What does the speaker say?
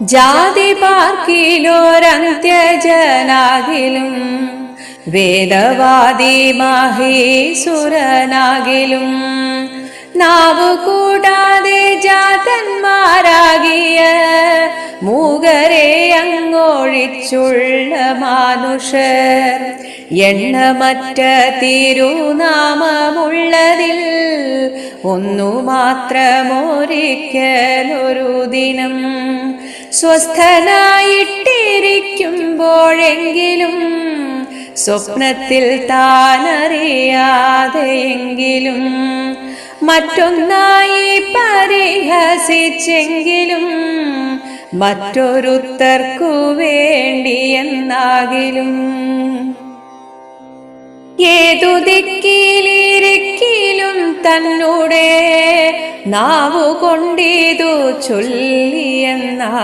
ജാതി പാർക്കിലോരന്ത്യജനാകിലും വേദവാദി മഹേസുരനാകിലും നാവു കൂടാതെ ജാതന്മാരാകിയ മൂകരെ അങ്ങോഴിച്ചുള്ള മാനുഷർ. എണ്ണമറ്റ തിരുനാമമുള്ളതിൽ ഒന്നു മാത്രമൊരിക്കലൊരു ദിനം. സ്വസ്ഥനായിട്ടിരിക്കുമ്പോഴെങ്കിലും സ്വപ്നത്തിൽ താനറിയാതെയെങ്കിലും മറ്റൊന്നായി പരിഹസിച്ചെങ്കിലും മറ്റൊരുത്തർക്കു വേണ്ടിയെന്നാകിലും ഏതു ദിക്കിലിരിക്കിലും തന്നൂടെ നാവു കൊണ്ടിതു ചൊല്ലിയെന്നാകിലും